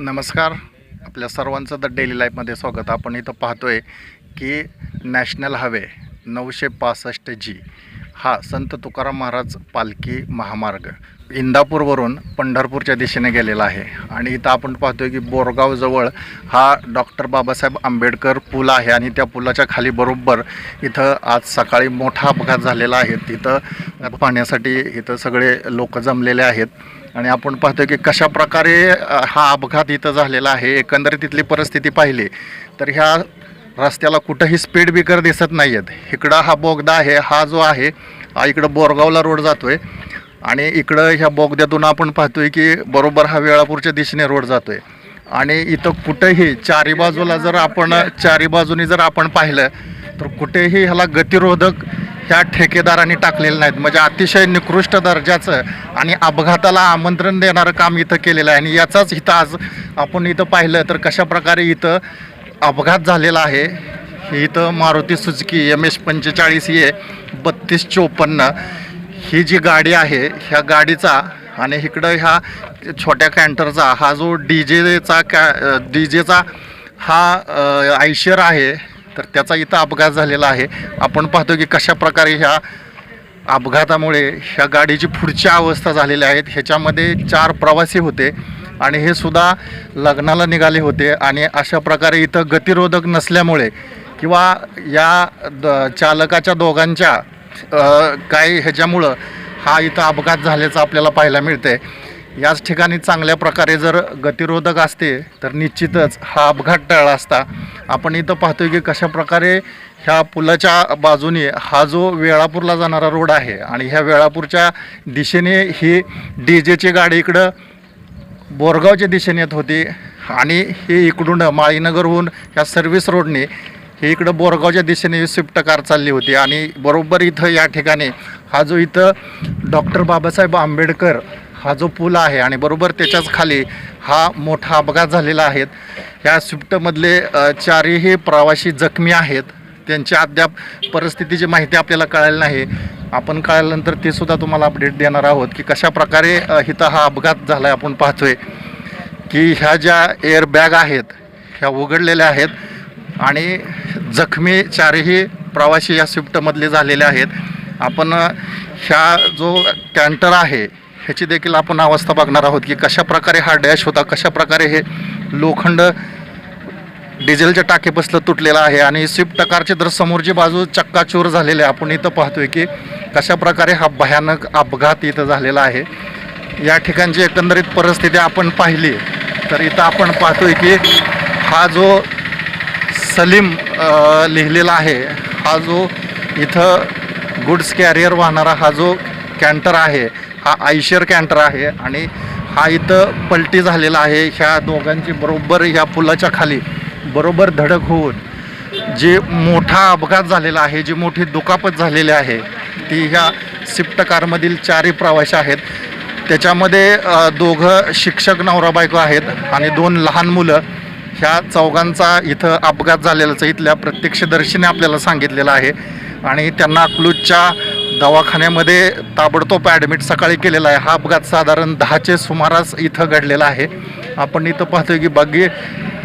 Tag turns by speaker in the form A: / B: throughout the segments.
A: नमस्कार. आपल्या सर्वांचं द डेली लाईफमध्ये स्वागत. आपण इथं पाहतोय की नॅशनल हायवे नऊशे पासष्ट जी हा संत तुकाराम महाराज पालखी महामार्ग. इंदापूरवरून पंढरपूरच्या दिशेने गेलेला आहे. आणि इथं आपण पाहतोय की बोरगावजवळ हा डॉक्टर बाबासाहेब आंबेडकर पूल आहे आणि त्या पुलाच्या खाली बरोबर इथं आज सकाळी मोठा अपघात झालेला आहे. तिथं पाहण्यासाठी इथं सगळे लोक जमलेले आहेत. आणि आपण पाहतोय की कशा प्रकारे हा अपघात इथं झालेला आहे. एकंदरीत तिथली परिस्थिती पाहिली तर ह्या रस्त्याला कुठंही स्पीड ब्रेकर दिसत नाही आहेत इकडं हा बोगदा आहे हा जो आहे हा इकडं बोरगावला रोड जातो आहे आणि इकडं ह्या बोगद्यातून आपण पाहतोय की बरोबर हा वेळापूरच्या दिशेने रोड जातो आहे आणि इथं कुठेही चारी बाजूला जर आपण चारी बाजूनी जर आपण पाहिलं तर कुठेही ह्याला गतिरोधक ह्या ठेकेदारांनी टाकलेलं नाहीत. म्हणजे अतिशय निकृष्ट दर्जाचं आणि अपघाताला आमंत्रण देणारं काम इथं केलेलं आहे. आणि याचाच इथं आज आपण इथं पाहिलं तर कशा प्रकारे इथं अपघात झालेला आहे. इथं मारुती सुजुकी एम एस पंचेचाळीस ए बत्तीस चोपन्न ही जी गाडी आहे ह्या गाडीचा आणि इकडं ह्या छोट्या कॅन्टरचा हा जो डी जेचा कॅ डी जेचा हा आयशर आहे तर त्याचा इथं अपघात झालेला आहे. आपण पाहतो की कशा प्रकारे ह्या अपघातामुळे ह्या गाडीची पुढची अवस्था झालेल्या आहेत ह्याच्यामध्ये चार प्रवासी होते. आणि हे सुद्धा लग्नाला निघाले होते. आणि अशा प्रकारे इथं गतिरोधक नसल्यामुळे किंवा या द चालकाच्या दोघांच्या काही ह्याच्यामुळं हा इथं अपघात झाल्याचं आपल्याला पाहायला मिळते याच ठिकाणी चांगल्या प्रकारे जर गतिरोधक असते तर निश्चितच हा अपघात टळला असता. आपण इथं पाहतोय की कशा प्रकारे ह्या पुलाच्या बाजूने हा जो वेळापूरला जाणारा रोड आहे आणि ह्या वेळापूरच्या दिशेने ही डी जेची गाडी इकडं बोरगावच्या दिशेने येत होती. आणि हे इकडून माळीनगरहून ह्या सर्व्हिस रोडने हे इकडं बोरगावच्या दिशेने स्विफ्ट कार चालली होती. आणि बरोबर इथं या ठिकाणी हा जो इथं डॉक्टर बाबासाहेब आंबेडकर हा जो पूल आहे आणि बरोबर त्याच्याच खाली हा मोठा अपघात झालेला आहे. ह्या स्विफ्टमधले चारही प्रवासी जखमी आहेत. त्यांची अद्याप परिस्थितीची माहिती आपल्याला कळायला नाही. आपण कळल्यानंतर ते सुद्धा तुम्हाला अपडेट देणार आहोत की कशा प्रकारे हिथं इथं हा अपघात झाला आहे आपण पाहतोय की ह्या ज्या एअरबॅग आहेत ह्या उघडलेल्या आहेत आणि जखमी चारही प्रवासी या स्विफ्टमधले झालेले आहेत. आपण ह्या जो कॅन्टर आहे ह्याची देखील आपण अवस्था बघणार आहोत की कशा प्रकारे हा डॅश होता कशा प्रकारे हे लोखंड डिझेलच्या टाकीपासलं तुटलेलं आहे आणि स्विफ्ट कारची तर समोरची बाजू चक्काचूर झालेली आहे. आपण इथं पाहतोय की कशा प्रकारे हा भयानक अपघात इथं झालेला आहे. या ठिकाणची एकंदरीत परिस्थिती आपण पाहिली. तर इथं आपण पाहतोय की हा जो सलीम लिहिलेला आहे हा जो इथं गुड्स कॅरियर वाहणारा हा जो कॅन्टर आहे हा आयशर कॅन्टर आहे आणि हा इथं पलटी झालेला आहे. ह्या दोघांची बरोबर ह्या पुलाच्या खाली बरोबर धडक होऊन जे मोठा अपघात झालेला आहे जी मोठी दुखापत झालेली आहे ती ह्या स्विफ्ट कारमधील चारही प्रवासी आहेत. त्याच्यामध्ये दोघं शिक्षक नवरा बायको आहेत आणि दोन लहान मुलं. ह्या चौघांचा इथं अपघात झालेलाच इथल्या प्रत्यक्षदर्शीने आपल्याला सांगितलेलं आहे. आणि त्यांना अकलूजच्या दवाखान्यामध्ये ताबडतोब ॲडमिट सकाळी केलेला आहे. हा अपघात साधारण दहाचे सुमारास इथं घडलेला आहे. आपण इथं पाहतोय की बाकी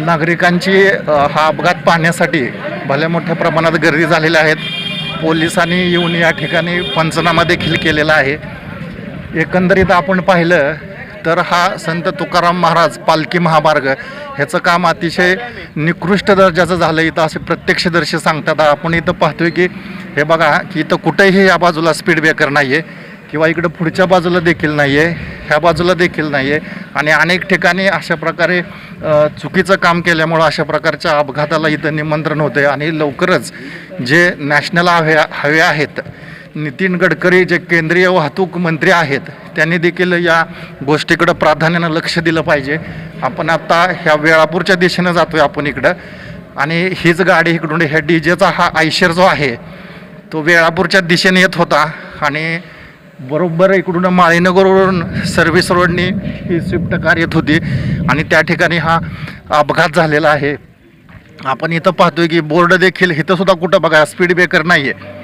A: नागरिकांची हा अपघात पाहण्यासाठी भल्या मोठ्या प्रमाणात गर्दी झालेल्या आहेत पोलिसांनी येऊन या ठिकाणी पंचनामा देखील केलेला आहे. एकंदरीत आपण पाहिलं तर हा संत तुकाराम महाराज पालखी महामार्ग ह्याचं काम अतिशय निकृष्ट दर्जाचं झालं. इथं असे प्रत्यक्षदर्शी सांगतात. आपण इथं पाहतोय की हे बघा की इथं कुठेही या बाजूला स्पीड ब्रेकर नाही आहे किंवा इकडं पुढच्या बाजूला देखील नाही आहे ह्या बाजूला देखील नाही आहे आणि अनेक ठिकाणी अशा प्रकारे चुकीचं काम केल्यामुळं अशा प्रकारच्या अपघाताला इथं निमंत्रण होते आणि लवकरच जे नॅशनल हवे हवे आहेत नितीन गडकरी जे केंद्रीय वाहतूक मंत्री आहेत त्यांनी देखील या गोष्टीकडं प्राधान्यानं लक्ष दिलं पाहिजे. आपण आता ह्या वेळापूरच्या दिशेनं जातो आहे आपण इकडं. आणि हीच गाडी इकडून ह्या डी जेचा हा आयशर जो आहे तो वेळापूरच्या दिशेने येत होता. आणि बरोबर इकडून माळीनगरवरून सर्व्हिस रोडनी ही स्विफ्ट कार येत होती. आणि त्या ठिकाणी हा अपघात झालेला आहे. आपण इथं पाहतोय की बोर्ड देखील इथं सुद्धा कुठं बघा स्पीड ब्रेकर नाही आहे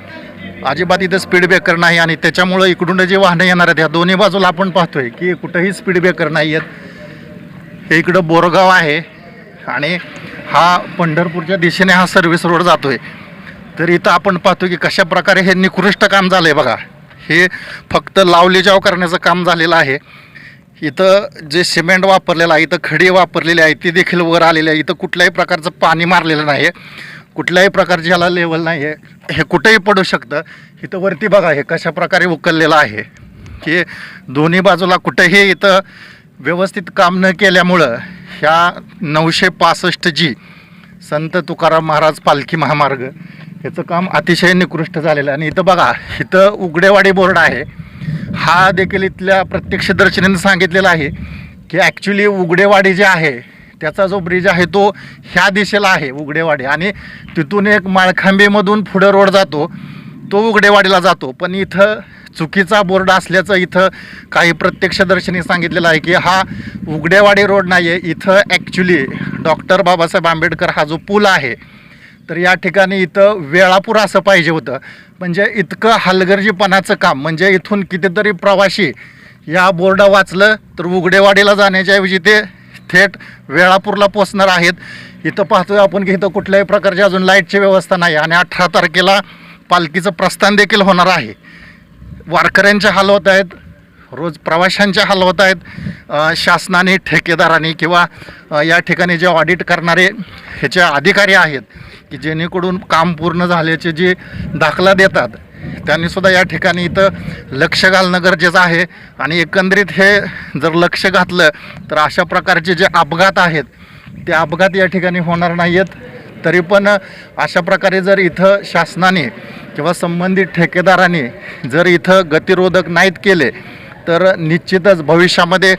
A: अजिबात इथं स्पीड ब्रेकर नाही आणि त्याच्यामुळं इकडून जे वाहनं येणार आहेत ह्या दोन्ही बाजूला आपण पाहतोय की कुठंही स्पीड ब्रेकर नाही आहेत हे इकडं बोरगाव आहे आणि हा पंढरपूरच्या दिशेने हा सर्व्हिस रोड जातो आहे तर इथं आपण पाहतो की कशा प्रकारे हे निकृष्ट काम झालं आहे बघा. हे फक्त लावलेजाव करण्याचं काम झालेलं आहे. इथं जे सिमेंट वापरलेलं आहे इथं खडी वापरलेली आहे ती देखील वर आलेली आहे. इथं कुठल्याही प्रकारचं पाणी मारलेलं नाही आहे कुठल्याही प्रकारची ह्याला लेवल नाही आहे हे कुठेही पडू शकतं. इथं वरती बघा हे कशा प्रकारे उकललेलं आहे. हे दोन्ही बाजूला कुठेही इथं व्यवस्थित काम न केल्यामुळं ह्या नऊशे पासष्ट जी संत तुकाराम महाराज पालखी महामार्ग ह्याचं काम अतिशय निकृष्ट झालेलं आहे. आणि इथं बघा इथं उघडेवाडी बोर्ड आहे. हा देखील इथल्या प्रत्यक्षदर्शनीनं सांगितलेला आहे की ॲक्च्युली उघडेवाडी जे आहे त्याचा जो ब्रिज आहे तो ह्या दिशेला आहे उघडेवाडी. आणि तिथून एक माळखांबीमधून पुढं रोड जातो तो उघडेवाडीला जातो. पण इथं चुकीचा बोर्ड असल्याचं इथं काही प्रत्यक्षदर्शनी सांगितलेलं आहे की हा उघडेवाडी रोड नाही आहे इथं ॲक्च्युली डॉक्टर बाबासाहेब आंबेडकर हा जो पूल आहे तर या ठिकाणी इथं वेळापूर असं पाहिजे होतं. म्हणजे इतकं हलगर्जीपणाचं काम म्हणजे इथून कितीतरी प्रवासी या बोर्ड वाचलं तर उघडेवाडीला जाण्याच्याऐवजी ते थेट वेळापूरला पोचणार आहेत. इथं पाहतोय आपण की इथं कुठल्याही प्रकारची अजून लाईटची व्यवस्था नाही आणि अठरा तारखेला पालखीचं प्रस्थान देखील होणार आहे. वारकऱ्यांचे हाल होत आहेत. रोज प्रवाशांच्या हलवत आहेत. शासनाने ठेकेदारांनी किंवा या ठिकाणी जे ऑडिट करणारे ह्याचे अधिकारी आहेत की जेणेकरून काम पूर्ण झाल्याचे जे दाखला देतात त्यांनी सुद्धा या ठिकाणी इथं लक्ष घालणं गरजेचं आहे. आणि एकंदरीत हे जर लक्ष घातलं तर अशा प्रकारचे जे अपघात आहेत ते अपघात या ठिकाणी होणार नाही आहेत तरी पण अशा प्रकारे जर इथं शासनाने किंवा संबंधित ठेकेदारांनी जर इथं गतिरोधक नाहीत केले तर निश्चितच भविष्यामध्ये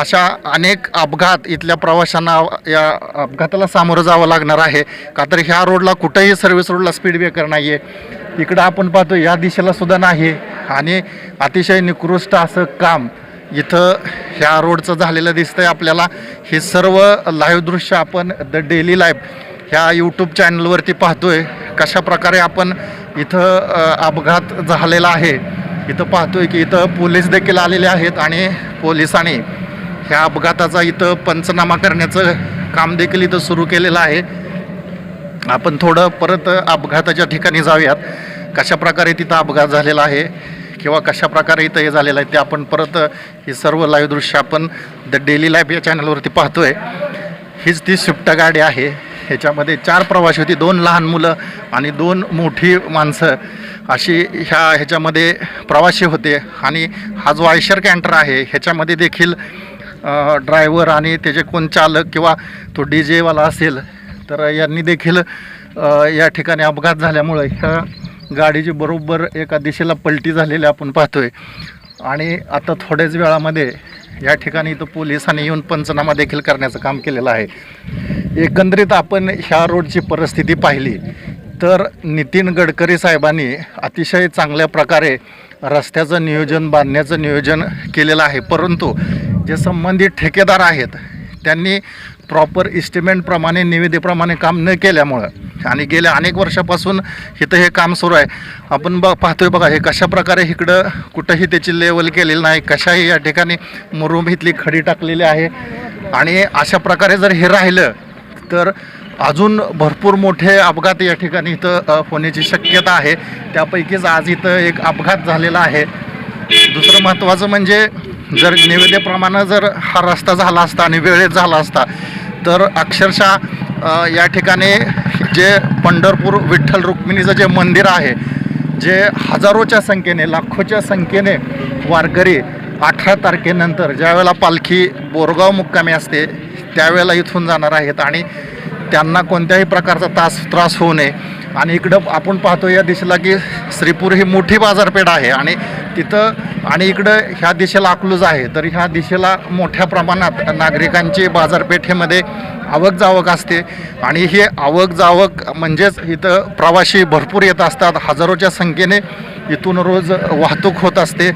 A: अशा अनेक अपघात इथल्या प्रवाशांना या अपघाताला सामोरं जावं लागणार आहे. का तर ह्या रोडला कुठंही सर्व्हिस रोडला स्पीड ब्रेकर नाही आहे इकडं आपण पाहतो या दिशेला सुद्धा नाही. आणि अतिशय निकृष्ट असं काम इथं ह्या रोडचं झालेलं दिसतंय आपल्याला. हे सर्व लाईव्ह दृश्य आपण द डेली लाईफ ह्या यूट्यूब चॅनलवरती पाहतोय. कशा प्रकारे आपण इथं अपघात झालेला आहे. इथं पाहतोय की इथं पोलीस देखील आलेले आहेत आणि पोलिसांनी ह्या अपघाताचा इथं पंचनामा करण्याचं काम देखील इथं सुरू केलेलं आहे. आपण थोडं परत अपघाताच्या ठिकाणी जाऊयात. कशा प्रकारे तिथं अपघात झालेला आहे किंवा कशा प्रकारे इथं हे झालेलं आहे ते आपण परत ही सर्व लाईव्ह दृश्य आपण द डेली लाईफ या चॅनलवरती पाहतोय. हीच ती स्विफ्ट गाडी आहे. ह्याच्यामध्ये चार प्रवासी होती दोन लहान मुलं आणि दोन मोठी माणसं. अशी ह्या ह्याच्यामध्ये प्रवासी होते आणि हा जो आयशर कॅन्टर आहे ह्याच्यामध्ये देखील ड्रायव्हर आणि त्याचे कोण चालक किंवा तो डी जेवाला असेल तर यांनी देखील या ठिकाणी अपघात झाल्यामुळं ह्या गाडीची बरोबर एका दिशेला पलटी झालेली आपण पाहतोय. आणि आता थोड्याच वेळामध्ये या ठिकाणी इथं पोलिसांनी येऊन पंचनामा देखील करण्याचं काम केलेलं आहे. एकंदरीत आपण ह्या रोडची परिस्थिती पाहिली तर नितीन गडकरी साहेबांनी अतिशय चांगल्या प्रकारे रस्त्याचं नियोजन बांधण्याचं नियोजन केलेलं आहे. परंतु जे संबंधित ठेकेदार आहेत त्यांनी प्रॉपर इस्टिमेंटप्रमाणे निविदेप्रमाणे काम न केल्यामुळं आणि गेल्या अनेक वर्षापासून इथं हे काम सुरू आहे. आपण ब पाहतोय बघा हे कशाप्रकारे इकडं कुठंही त्याची लेवल केलेली नाही कशाही या ठिकाणी मुरुम इथली खडी टाकलेली आहे. आणि अशा प्रकारे जर हे राहिलं तर अजून भरपूर मोठे अपघात या ठिकाणी इथं होण्याची शक्यता आहे. त्यापैकीच आज इथं एक अपघात झालेला आहे. दुसरं महत्त्वाचं म्हणजे जर निवेदेप्रमाणे जर हा रस्ता झाला असता आणि वेळेत झाला असता तर अक्षरशः या ठिकाणी जे पंढरपूर विठ्ठल रुक्मिणीचं जे मंदिर आहे जे हजारोच्या संख्येने लाखोच्या संख्येने वारकरी अठरा तारखेनंतर ज्यावेळेला पालखी बोरगाव मुक्कामी असते त्यावेळेला इथून जाणार आहेत आणि त्यांना कोणत्याही प्रकारचा तास त्रास होऊ नये. आणि इकडं आपण पाहतो या दिशेला की श्रीपूर ही मोठी बाजारपेठ आहे आणि तिथं आणि इकडं ह्या दिशेला अकलूज आहे. तर ह्या दिशेला मोठ्या प्रमाणात नागरिकांची बाजारपेठेमध्ये आवक जावक असते. आणि हे आवक जावक म्हणजेच इथं प्रवासी भरपूर येत असतात. हजारोच्या संख्येने इथून रोज वाहतूक होत असते.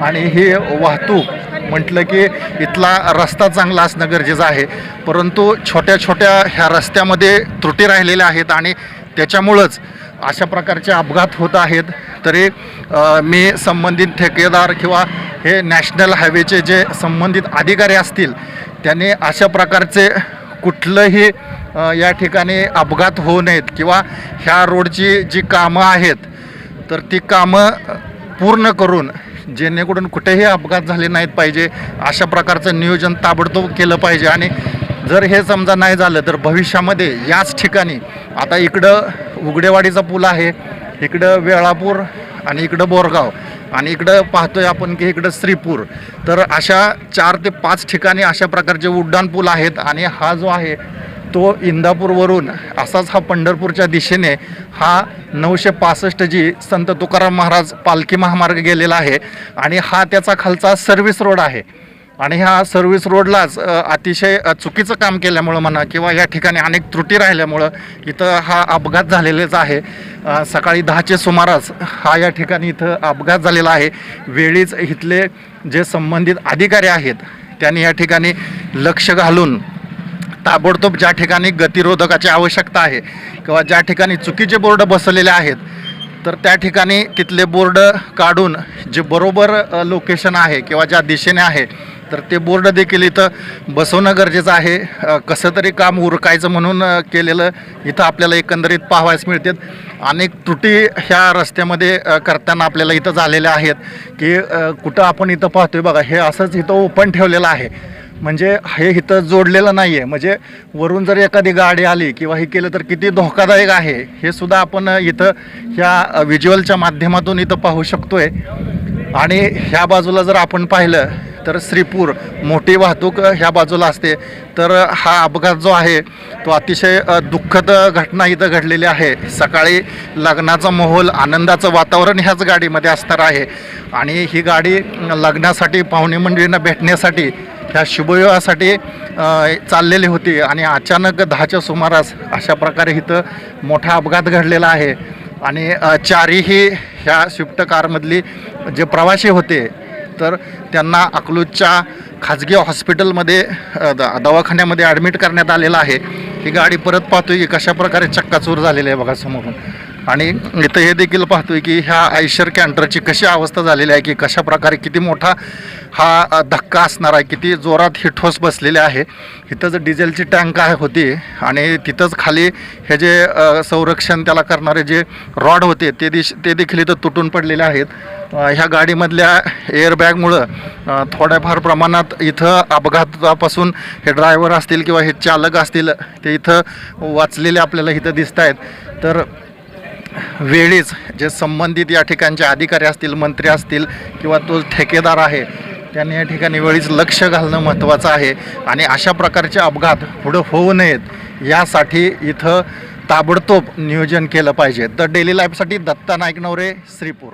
A: आणि ही वाहतूक म्हटलं की इथला रस्ता चांगला असणं गरजेचं आहे. परंतु छोट्या छोट्या ह्या रस्त्यामध्ये त्रुटी राहिलेल्या आहेत आणि त्याच्यामुळंच अशा प्रकारचे अपघात होत आहेत. तरी मी संबंधित ठेकेदार किंवा हे नॅशनल हायवेचे जे संबंधित अधिकारी असतील त्यांनी अशा प्रकारचे कुठलंही या ठिकाणी अपघात होऊ नयेत किंवा ह्या रोडची जी कामं आहेत तर ती कामं पूर्ण करून जेणेकरून कुठेही अपघात झाले नाहीत पाहिजे. अशा प्रकारचं नियोजन ताबडतोब केलं पाहिजे. आणि जर हे समजा नाही झालं तर भविष्यामध्ये याच ठिकाणी आता इकडं उघडेवाडीचा पूल आहे इकडं वेळापूर आणि इकडं बोरगाव आणि इकडं पाहतोय आपण की इकडं श्रीपूर. तर अशा चार ते पाच ठिकाणी अशा प्रकारचे उड्डाणपूल आहेत आणि हा जो आहे तो इंदापूरवरून असाच हा पंढरपूरच्या दिशेने हा नऊशे पासष्ट जी संत तुकाराम महाराज पालखी महामार्ग गेलेला आहे आणि हा त्याचा खालचा सर्व्हिस रोड आहे. आणि ह्या सर्व्हिस रोडलाच अतिशय चुकीचं काम केल्यामुळं म्हणा किंवा या ठिकाणी अनेक त्रुटी राहिल्यामुळं इथं हा अपघात झालेलाच आहे. सकाळी दहाचे सुमारास हा या ठिकाणी इथं अपघात झालेला आहे. वेळीच इथले जे संबंधित अधिकारी आहेत त्यांनी या ठिकाणी लक्ष घालून ताबडतोब ज्या ठिकाणी गतिरोधकाची आवश्यकता आहे किंवा ज्या ठिकाणी चुकीचे बोर्ड बसलेले आहेत तर त्या ठिकाणी तिथले बोर्ड काढून जे बरोबर लोकेशन आहे किंवा ज्या दिशेने आहे तर ते बोर्ड देखील इथं बसवणं गरजेचं आहे. कसं तरी काम उरकायचं म्हणून केलेलं इथं आपल्याला एकंदरीत पाहावयास मिळतात. अनेक त्रुटी ह्या रस्त्यामध्ये करताना आपल्याला इथं झालेल्या आहेत की कुठं आपण इथं पाहतोय बघा हे असंच इथं ओपन ठेवलेलं आहे. म्हणजे हे इथं जोडलेलं नाही आहे म्हणजे वरून जर एखादी गाडी आली किंवा हे केलं तर किती धोकादायक आहे हे सुद्धा आपण इथं ह्या व्हिज्युअलच्या माध्यमातून इथं पाहू शकतो आहे आणि ह्या बाजूला जर आपण पाहिलं तर श्रीपूर मोठी वाहतूक ह्या बाजूला असते. तर हा अपघात जो आहे तो अतिशय दुःखद घटना इथं घडलेली आहे. सकाळी लग्नाचा माहोल आनंदाचं वातावरण ह्याच गाडीमध्ये असणार आहे. आणि ही गाडी लग्नासाठी पाहुणे मंडळींना भेटण्यासाठी ह्या शुभविवाहासाठी चाललेली होती आणि अचानक दहाच्या सुमारास अशा प्रकारे इथं मोठा अपघात घडलेला आहे. आणि चारीही ह्या स्विफ्ट कारमधली जे प्रवासी होते तर त्यांना अकलूजच्या खाजगी हॉस्पिटलमध्ये द दवाखान्यामध्ये ॲडमिट करण्यात आलेलं आहे. ही गाडी परत पाहतो की कशा प्रकारे चक्काचूर झालेली आहे बघा समोरून. आणि इथं हे देखील पाहतोय की ह्या आयशर कॅन्टरची कशी अवस्था झालेली आहे की कशा प्रकारे किती मोठा हा धक्का असणार आहे किती जोरात ही ठोस बसलेले आहे. इथं जर डिझेलची टँक आहे होती आणि तिथंच खाली हे जे संरक्षण त्याला करणारे जे रॉड होते ते दिश ते देखील इथं तुटून पडलेले आहेत. ह्या गाडीमधल्या एअरबॅगमुळं थोड्याफार प्रमाणात इथं अपघातापासून हे ड्रायव्हर असतील किंवा हे चालक असतील ते इथं वाचलेले आपल्याला इथं दिसत आहेत तर वेळीच जे संबंधित या ठिकाणचे अधिकारी असतील मंत्री असतील किंवा तो ठेकेदार आहे त्यांनी या ठिकाणी वेळीच लक्ष घालणं महत्त्वाचं आहे. आणि अशा प्रकारचे अपघात पुढं होऊ नयेत यासाठी इथं ताबडतोब नियोजन केलं पाहिजे. तर डेली लाईफसाठी दत्ता नाईक नवरे श्रीपूर.